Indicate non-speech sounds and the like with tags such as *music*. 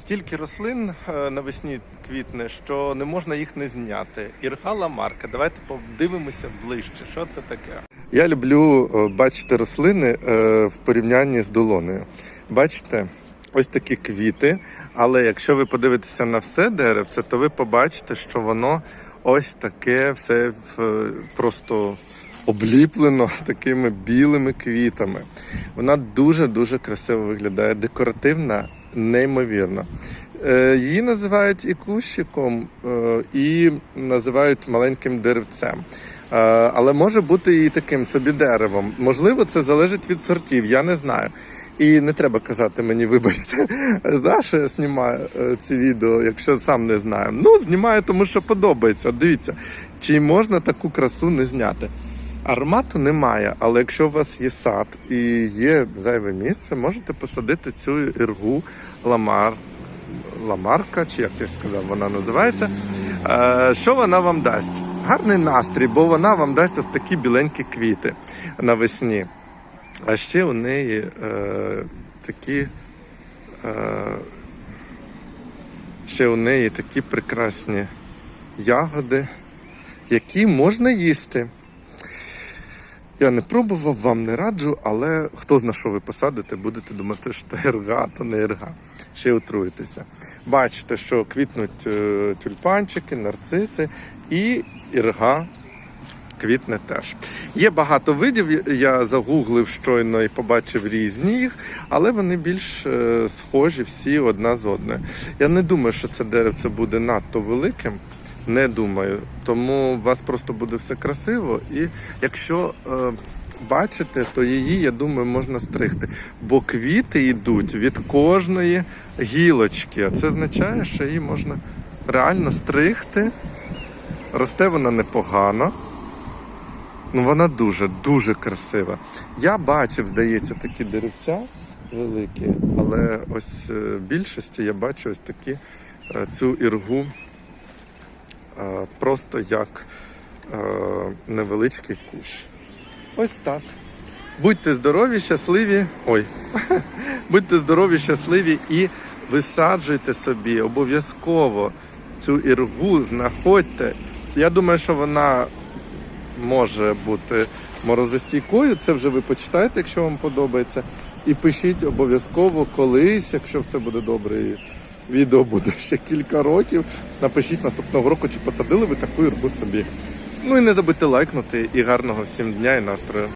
Стільки рослин е, навесні квітне, що не можна їх не зняти. Іргала марка. Давайте подивимося ближче. Що це таке? Я люблю е, бачити рослини е, в порівнянні з долоною. Бачите, ось такі квіти. Але якщо ви подивитеся на все деревце, то ви побачите, що воно ось таке все просто обліплено *laughs* такими білими квітами. Вона дуже-дуже красиво виглядає, декоративна, неймовірно. Е, Її називають і кущиком, е, і називають маленьким деревцем. Е, Але може бути і таким собі деревом. Можливо, це залежить від сортів, я не знаю. І не треба казати мені, вибачте, *laughs* за що я знімаю ці відео, якщо сам не знаю. Ну, знімаю, тому що подобається. Дивіться, чи можна таку красу не зняти. Аромату немає, але якщо у вас є сад і є зайве місце, можете посадити цю іргу ламар, ламарка, чи як я сказав, вона називається. Е, що вона вам дасть? Гарний настрій, бо вона вам дасть ось такі біленькі квіти навесні. А ще у неї е, такі. Е, ще у неї такі прекрасні ягоди, які можна їсти. Я не пробував, вам не раджу, але хто зна, що ви посадите, будете думати, що це ерга, то не ерга. Ще отруєтеся. Бачите, що квітнуть е, тюльпанчики, нарциси і ірга квітне теж. Є багато видів, я загуглив щойно і побачив різні їх, але вони більш е, схожі всі одна з одною. Я не думаю, що це деревце буде надто великим. Не думаю. Тому у вас просто буде все красиво. І якщо е, бачите, то її, я думаю, можна стригти. Бо квіти йдуть від кожної гілочки. А це означає, що її можна реально стригти. Росте вона непогано. Ну, вона дуже, дуже красива. Я бачив, здається, такі деревця великі, але ось е, в більшості я бачу ось такі е, цю іргу просто як е, невеличкий кущ. Ось так. Будьте здорові, щасливі. Ой. *laughs* Будьте здорові, щасливі і висаджуйте собі обов'язково цю іргу, знаходьте. Я думаю, що вона може бути морозостійкою. Це вже ви почитаєте, якщо вам подобається. І пишіть обов'язково колись, якщо все буде добре. Відео буде ще кілька років. Напишіть наступного року, чи посадили ви таку ірбу собі. Ну і не забудьте лайкнути і гарного всім дня і настрою.